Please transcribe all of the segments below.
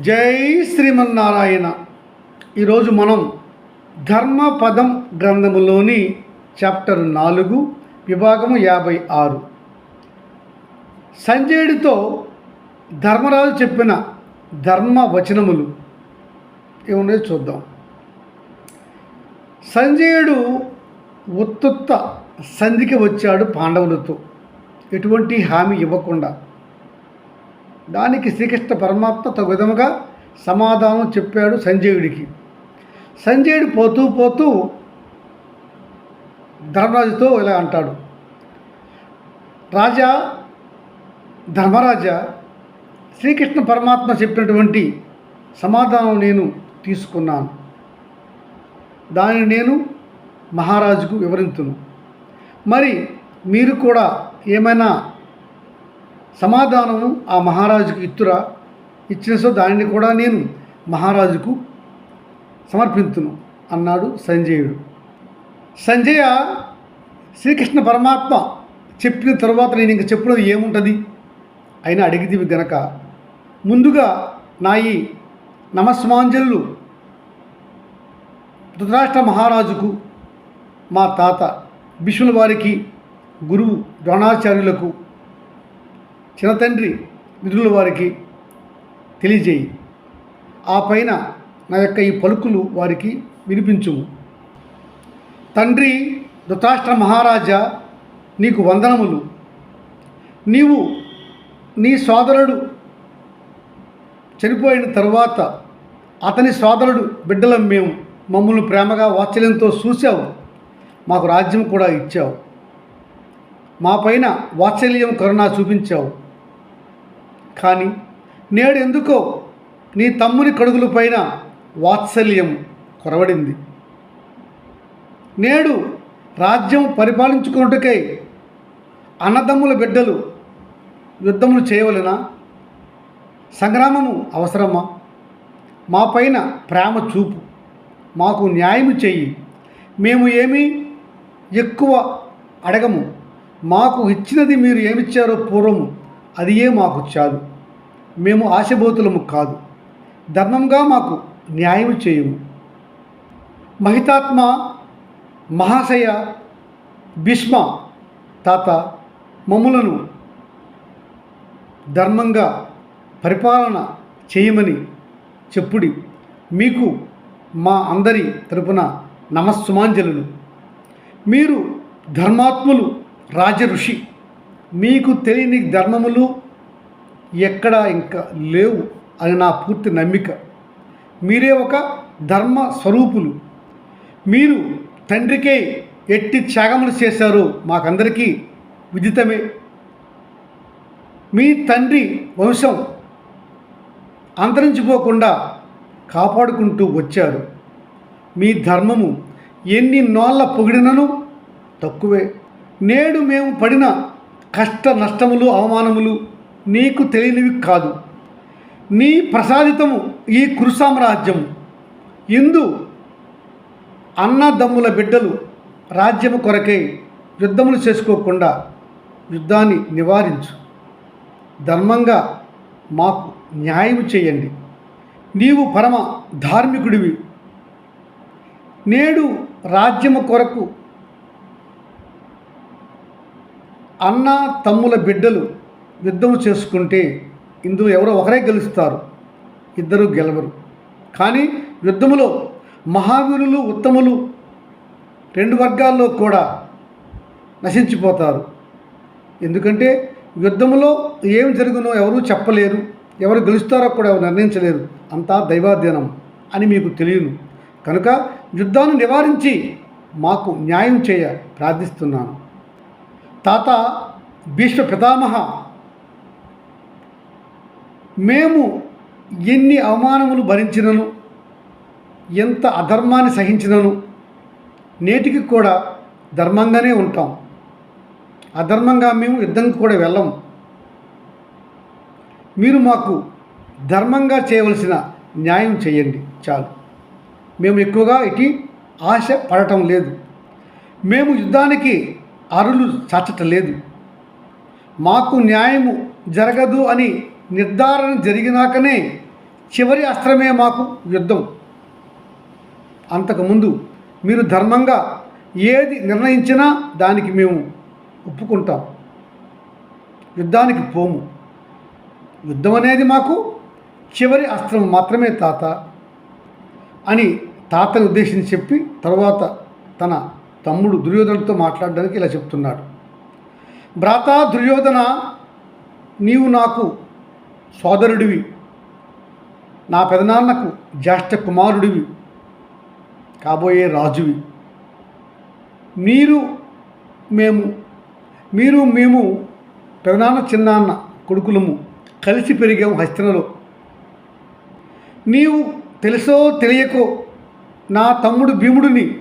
జై శ్రీమన్నారాయణ. ఈరోజు మనం ధర్మపదం గ్రంథములోని చాప్టర్ నాలుగు విభాగము యాభై ఆరు. సంజయుడితో ధర్మరాజు చెప్పిన ధర్మ వచనములు ఏమున్నాయో చూద్దాం. సంజయుడు ఉత్తుత్త సంధికి వచ్చాడు పాండవులతో. ఎటువంటి హామీ ఇవ్వకుండా. దానికి శ్రీకృష్ణ పరమాత్మ తగు విధముగా సమాధానం చెప్పాడు సంజయుడికి. సంజయుడు పోతూ పోతూ ధర్మరాజుతో ఇలా అంటాడు. రాజా ధర్మరాజా శ్రీకృష్ణ పరమాత్మ చెప్పినటువంటి సమాధానం నేను తీసుకున్నాను. దానిని నేను మహారాజుకు వివరించును మరి మీరు కూడా ఏమైనా సమాధానము ఆ మహారాజుకు ఇత్తురా. ఇచ్చిన సో దానిని కూడా నేను మహారాజుకు సమర్పింతును అన్నాడు సంజయుడు. సంజయ శ్రీకృష్ణ పరమాత్మ చెప్పిన తర్వాత నేను ఇంక చెప్పినది ఏముంటుంది? అయినా అడిగితివి గనక ముందుగా నా ఈ నమస్మాంజలు ధృతరాష్ట్ర మహారాజుకు మా తాత భీష్ముల వారికి గురువు ద్రోణాచార్యులకు చిన్నతండ్రి విధుల వారికి తెలియజేయి. ఆ పైన నా యొక్క ఈ పలుకులు వారికి వినిపించుము. తండ్రి ధృతాష్ట్ర మహారాజా నీకు వందనములు. నీవు నీ సోదరుడు చనిపోయిన తర్వాత అతని సోదరుడు బిడ్డలం మేము మమ్మల్ని ప్రేమగా వాత్సల్యంతో చూశావు. మాకు రాజ్యం కూడా ఇచ్చావు. మా పైన వాత్సల్యం కరుణ చూపించావు. కానీ నేడు ఎందుకో నీ తమ్ముని కడుగుల పైన వాత్సల్యం కొరవడింది. నేడు రాజ్యం పరిపాలించుకున్నట్టుకై అన్నదమ్ముల బిడ్డలు యుద్ధములు చేయవలనా? సంగ్రామము అవసరమా? మా పైన ప్రేమ చూపు. మాకు న్యాయము చెయ్యి. మేము ఏమీ ఎక్కువ అడగము. మాకు ఇచ్చినది మీరు ఏమిచ్చారో పూర్వము. అదియే మాకు చాలు. మేము ఆశబోతులము కాదు. ధర్మంగా మాకు న్యాయం చేయము. మహితాత్మ మహాశయ భీష్మ తాత మమ్ములను ధర్మంగా పరిపాలన చేయమని చెప్పుడి మీకు మా అందరి తరపున నమస్సుమాంజలులు. మీరు ధర్మాత్ములు రాజ ఋషి. మీకు తెలియని ధర్మములు ఎక్కడా ఇంకా లేవు అని నా పూర్తి నమ్మిక. మీరే ఒక ధర్మ స్వరూపులు. మీరు తండ్రికే ఎట్టి త్యాగములు చేశారో మాకందరికీ విదితమే మీ తండ్రి వంశం అంతరించిపోకుండా కాపాడుకుంటూ వచ్చారు. మీ ధర్మము ఎన్ని నోళ్ళ పొగిడినను తక్కువే. నేడు మేము పడిన కష్ట నష్టములు అవమానములు నీకు తెలియనివి కాదు. నీ ప్రసాదితము ఈ కురు సామ్రాజ్యం ఇందు అన్నదమ్ముల బిడ్డలు రాజ్యము కొరకై యుద్ధములు చేసుకోకుండా యుద్ధాన్ని నివారించు. ధర్మంగా మాకు న్యాయం చేయండి. నీవు పరమ ధార్మికుడివి. నేడు రాజ్యము కొరకు అన్న తమ్ముల బిడ్డలు యుద్ధం చేసుకుంటే ఇందులో ఎవరో ఒకరే గెలుస్తారు. ఇద్దరు గెలవరు. కానీ యుద్ధములో మహావీరులు ఉత్తములు రెండు వర్గాల్లో కూడా నశించిపోతారు. ఎందుకంటే యుద్ధములో ఏం జరుగునో ఎవరూ చెప్పలేరు. ఎవరు గెలుస్తారో కూడా ఎవరు నిర్ణయించలేరు. అంతా దైవాధీనం అని మీకు తెలియను. కనుక యుద్ధాన్ని నివారించి మాకు న్యాయం చేయ ప్రార్థిస్తున్నాను. తాత భీష్మ పితామహ మేము ఎన్ని అవమానములు భరించినను ఎంత అధర్మాన్ని సహించినను నేటికి కూడా ధర్మంగానే ఉంటాం. అధర్మంగా మేము యుద్ధం కూడా వెళ్ళము మీరు మాకు ధర్మంగా చేయవలసిన న్యాయం చేయండి చాలు. మేము ఎక్కువగా ఇటు ఆశ పడటం లేదు. మేము యుద్ధానికి అరులు చాచటం లేదు. మాకు న్యాయము జరగదు అని నిర్ధారణ జరిగినాకనే చివరి అస్త్రమే మాకు యుద్ధం. అంతకుముందు మీరు ధర్మంగా ఏది నిర్ణయించినా దానికి మేము ఒప్పుకుంటాం. యుద్ధానికి పోము. యుద్ధం అనేది మాకు చివరి అస్త్రం మాత్రమే తాత అని తాతను ఉద్దేశించి చెప్పి తర్వాత తన తమ్ముడు దుర్యోధనతో మాట్లాడడానికి ఇలా చెప్తున్నాడు. భ్రాత దుర్యోధన నీవు నాకు సోదరుడివి. నా పెదనాన్నకు జ్యేష్ఠ కుమారుడివి. కాబోయే రాజువి. మీరు మేము మీరు మేము పెదనాన్న చిన్నాన్న కొడుకులము కలిసి పెరిగాము హస్తినలో. నీవు తెలుసో తెలియకో నా తమ్ముడు భీముడిని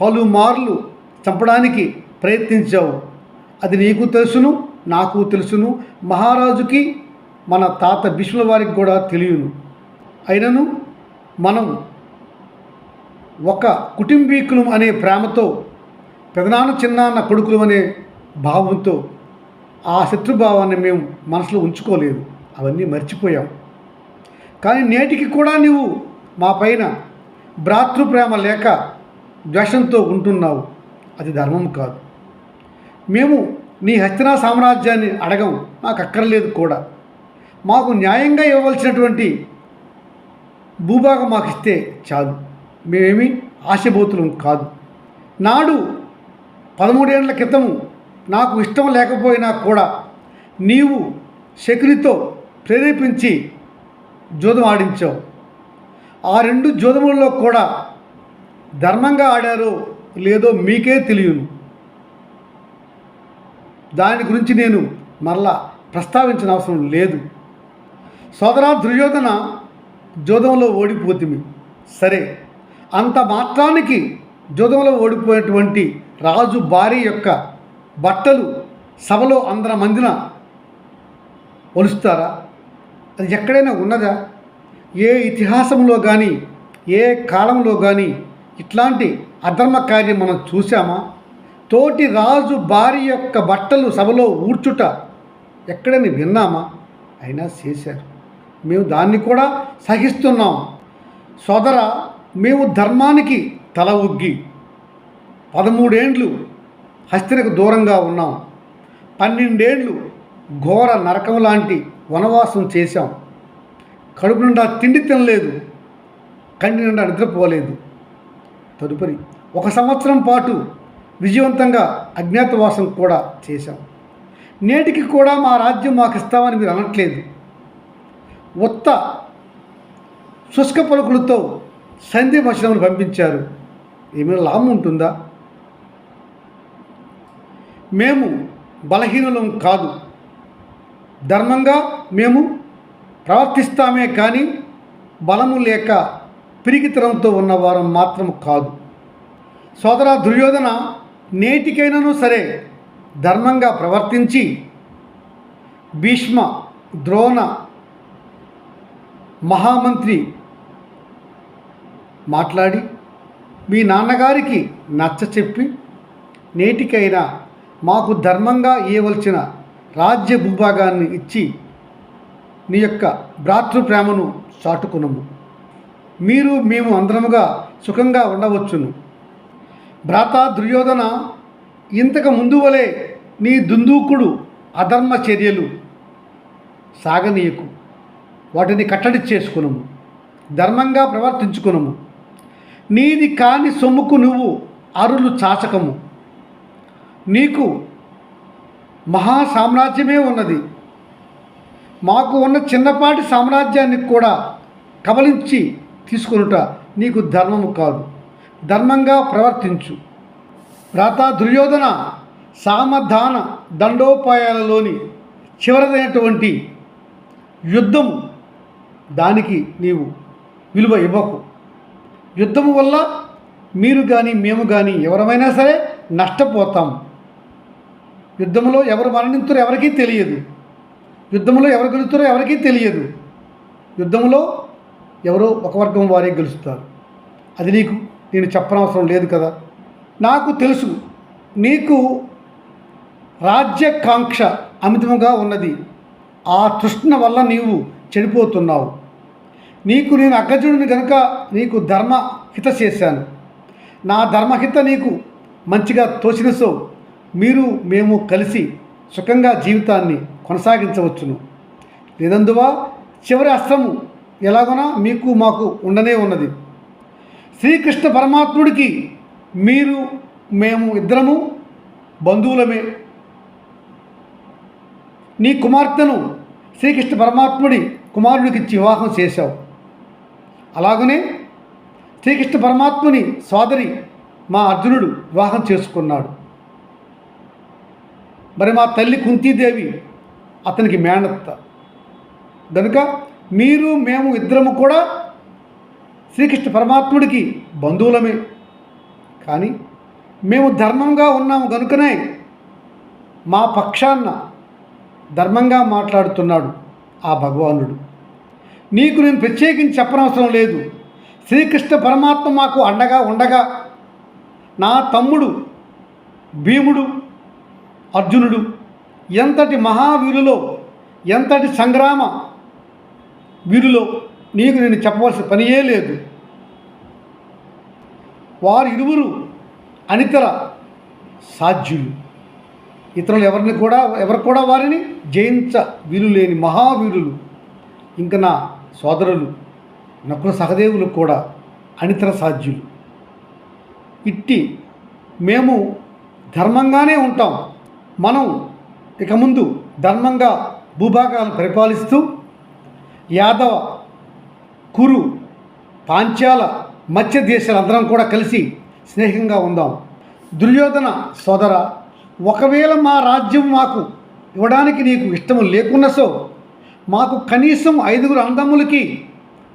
పలుమార్లు చంపడానికి ప్రయత్నించావు. అది నీకు తెలుసును నాకు తెలుసును. మహారాజుకి మన తాత భీష్ముల వారికి కూడా తెలియను. అయినను మనం ఒక కుటుంబీకులం అనే ప్రేమతో పెదనాన్న చిన్నాన్న కొడుకులు అనే భావంతో ఆ శత్రుభావాన్ని మేము మనసులో ఉంచుకోలేదు. అవన్నీ మర్చిపోయాం. కానీ నేటికి కూడా నీవు మా పైన భ్రాతృప్రేమ లేక ద్వేషంతో ఉంటున్నావు. అది ధర్మం కాదు. మేము నీ హస్తినా సామ్రాజ్యాన్ని అడగం. నాకు అక్కర్లేదు కూడా. మాకు న్యాయంగా ఇవ్వవలసినటువంటి భూభాగం మాకు ఇస్తే చాలు. మేమేమి ఆశబోతులం కాదు. నాడు పదమూడేళ్ళ క్రితము నాకు ఇష్టం లేకపోయినా కూడా నీవు శకునితో ప్రేరేపించి జూదం ఆడించావు. ఆ రెండు జోదములలో కూడా ధర్మంగా ఆడారో లేదో మీకే తెలియను. దాని గురించి నేను మరలా ప్రస్తావించిన అవసరం లేదు. సోదరా దుర్యోధన జోదంలో ఓడిపోతుంది సరే అంత మాత్రానికి జోదంలో ఓడిపోయినటువంటి రాజు భార్య యొక్క బట్టలు సభలో అందర మందిన ఒలుస్తారా? అది ఎక్కడైనా ఉన్నదా? ఏ ఇతిహాసంలో కానీ ఏ కాలంలో కానీ ఇట్లాంటి అధర్మ కార్యం మనం చూసామా తోటి రాజు భార్య యొక్క బట్టలు సభలో ఊడ్చుట ఎక్కడని విన్నామా? అయినా చేశారు. మేము దాన్ని కూడా సహిస్తున్నాం. సోదర మేము ధర్మానికి తల ఉగ్గి పదమూడేండ్లు హస్తినకు దూరంగా ఉన్నాం. పన్నెండేండ్లు ఘోర నరకం లాంటి వనవాసం చేశాం. కడుపు నిండా తిండి తినలేదు. కంటి నిండా నిద్రపోలేదు. తదుపరి ఒక సంవత్సరం పాటు విజయవంతంగా అజ్ఞాతవాసం కూడా చేశాం. నేటికి కూడా మా రాజ్యం మాకు ఇస్తామని మీరు అనట్లేదు. ఉత్త శుష్క పలుకులతో సంధి వచనములు పంపించారు. ఏమైనా లాభం ఉంటుందా? మేము బలహీనులం కాదు. ధర్మంగా మేము ప్రవర్తిస్తామే కానీ బలము లేక పిరికితనంతో ఉన్నవారం మాత్రం కాదు. సోదర దుర్యోధన నేటికైనాను సరే ధర్మంగా ప్రవర్తించి భీష్మ ద్రోణ మహామంత్రి మాట్లాడి మీ నాన్నగారికి నచ్చ చెప్పి నేటికైనా మాకు ధర్మంగా ఇవ్వవలసిన రాజ్య భూభాగాన్ని ఇచ్చి నీ యొక్క భ్రాతృప్రేమను చాటుకునము. మీరు మేము అందరముగా సుఖంగా ఉండవచ్చును. భ్రాత దుర్యోధన ఇంతకు ముందు వలె నీ దుందూకుడు అధర్మ చర్యలు సాగనీయకు. వాటిని కట్టడి చేసుకునము. ధర్మంగా ప్రవర్తించుకునము. నీది కాని సొమ్ముకు నువ్వు అరులు చాచకము. నీకు మహా సామ్రాజ్యమే ఉన్నది. మాకు ఉన్న చిన్నపాటి సామ్రాజ్యాన్ని కూడా కబలించి తీసుకొనుట నీకు ధర్మము కాదు. ధర్మంగా ప్రవర్తించు. రాత దుర్యోధన సామధాన దండోపాయాలలోని చివరిదైనటువంటి యుద్ధము దానికి నీవు విలువ ఇవ్వకు. యుద్ధము వల్ల మీరు కానీ మేము కానీ ఎవరమైనా సరే నష్టపోతాం. యుద్ధంలో ఎవరు మరణించారో ఎవరికీ తెలియదు. యుద్ధంలో ఎవరు గెలుస్తారో ఎవరికీ తెలియదు. యుద్ధంలో ఎవరో ఒక వర్గం వారే గెలుస్తారు. అది నీకు నేను చెప్పనవసరం లేదు కదా? నాకు తెలుసు నీకు రాజ్యకాంక్ష అమితముగా ఉన్నది. ఆ తృష్ణ వల్ల నీవు చెడిపోతున్నావు. నీకు నేను అగ్గజుడిని కనుక నీకు ధర్మహిత చేశాను. నా ధర్మహిత నీకు మంచిగా తోచిన సో మీరు మేము కలిసి సుఖంగా జీవితాన్ని కొనసాగించవచ్చును. లేదందువా చివరి అస్త్రము ఎలాగోనా మీకు మాకు ఉండనే ఉన్నది. శ్రీకృష్ణ పరమాత్ముడికి మీరు మేము ఇద్దరము బంధువులమే. నీ కుమార్తెను శ్రీకృష్ణ పరమాత్ముడి కుమారుడికి వివాహం చేశావు. అలాగనే శ్రీకృష్ణ పరమాత్ముని సోదరి మా అర్జునుడు వివాహం చేసుకున్నాడు. మరి మా తల్లి కుంతీదేవి అతనికి మేనత్త. కనుక మీరు మేము ఇద్దరము కూడా శ్రీకృష్ణ పరమాత్ముడికి బంధువులమే. కానీ మేము ధర్మంగా ఉన్నాము కనుకనే మా పక్షాన్న ధర్మంగా మాట్లాడుతున్నాడు ఆ భగవానుడు. నీకు నేను ప్రత్యేకించి చెప్పనవసరం లేదు. శ్రీకృష్ణ పరమాత్మ మాకు అండగా ఉండగా నా తమ్ముడు భీముడు అర్జునుడు ఎంతటి మహావీరులో ఎంతటి సంగ్రామ వీరులో నీకు నేను చెప్పవలసిన పనియే లేదు. వారు ఇరువురు అనితర సాధ్యులు. ఇతరులు ఎవరిని కూడా ఎవరు కూడా వారిని జయించ వీలు లేని మహావీరులు. ఇంకా నా సోదరులు నకుల సహదేవులు కూడా అనితర సాధ్యులు. ఇట్టి మేము ధర్మంగానే ఉంటాం. మనం ఇక ముందు ధర్మంగా భూభాగాలను పరిపాలిస్తూ యాదవ కురు పాంచాల మత్స్య దేశాలందరం కూడా కలిసి స్నేహంగా ఉందాం. దుర్యోధన సోదర ఒకవేళ మా రాజ్యం మాకు ఇవ్వడానికి నీకు ఇష్టం లేకున్న సో మాకు కనీసం ఐదుగురు అందములకి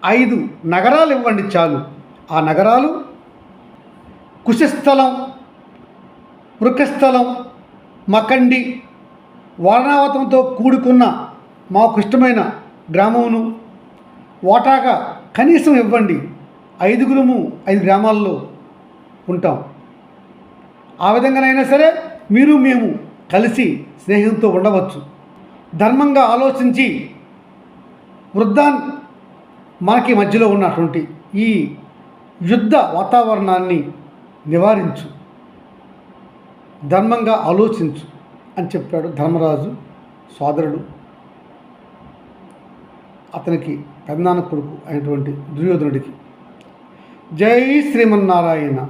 ఐదు నగరాలు ఇవ్వండి చాలు. ఆ నగరాలు కుశస్థలం వృక్షస్థలం మకండి వారణావతంతో కూడుకున్న మాకు ఇష్టమైన గ్రామమును వాటాగా కనీసం ఇవ్వండి. ఐదుగురము ఐదు గ్రామాల్లో ఉంటాం. ఆ విధంగానైనా సరే మీరు మేము కలిసి స్నేహంతో ఉండవచ్చు. ధర్మంగా ఆలోచించి వృద్ధాన్ మనకి మధ్యలో ఉన్నటువంటి ఈ యుద్ధ వాతావరణాన్ని నివారించు. ధర్మంగా ఆలోచించు అని చెప్పాడు ధర్మరాజు సోదరుడు. అతనికి పెద్దనాన్న కొడుకు అయినటువంటి దుర్యోధనుడికి. జై శ్రీమన్నారాయణ.